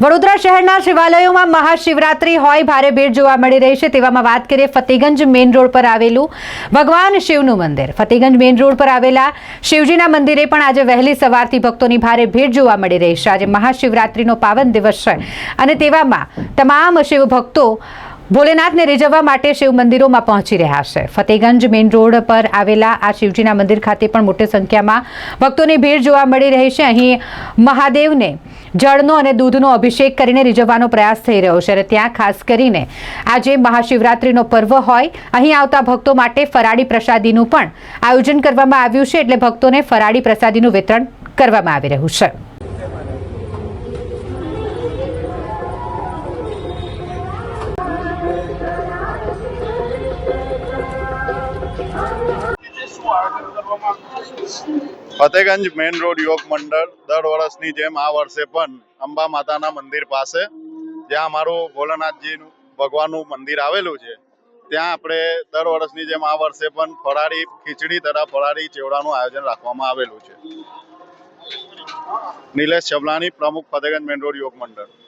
વડોદરા શહેરના શિવાલયોમાં મહાશિવરાત્રી હોય, ભારે ભીડ જોવા મળી રહી છે. તેવામાં વાત કરીએ ફતેગંજ મેઇન રોડ પર આવેલું ભગવાન શિવનું મંદિર. ફતેગંજ મેઇન રોડ પર આવેલા શિવજીના મંદિરે પણ આજે વહેલી સવારથી ભક્તોની ભારે ભીડ જોવા મળી રહી છે. આજે મહાશિવરાત્રીનો પાવન દિવસ છે અને તેવામાં તમામ શિવ ભક્તો ભોલેનાથને રીઝવવા માટે શિવ મંદિરોમાં પહોંચી રહ્યા છે. ફતેગંજ મેઇન રોડ પર આવેલા આ શિવજીના મંદિર ખાતે પણ મોટી સંખ્યામાં ભક્તોની ભીડ જોવા મળી રહી છે. અહીં મહાદેવને જળનો અને દૂધનો અભિષેક કરીને રીઝવવાનો પ્રયાસ થઈ રહ્યો છે. અને ત્યાં ખાસ કરીને આજે મહાશિવરાત્રિનો પર્વ હોય, અહીં આવતા ભક્તો માટે ફરાળી પ્રસાદીનું પણ આયોજન કરવામાં આવ્યું છે. એટલે ભક્તોને ફરાળી પ્રસાદીનું વિતરણ કરવામાં આવી રહ્યું છે. ફતેગંજ મેઇન રોડ યોગ મંડળ દર વર્ષની જેમ આ વર્ષે પણ અંબા માતાના મંદિર પાસે, જ્યાં અમારું ભોલાનાથજીનું ભગવાનનું મંદિર આવેલું છે, ત્યાં આપણે દર વર્ષની જેમ આ વર્ષે પણ ફરાળી ખીચડી તથા ફરાળી ચેવડાનું આયોજન રાખવામાં આવેલું છે. નિલેશ છબલાની પ્રમુખ ફતેગંજ મેઇન રોડ યોગ મંડળ.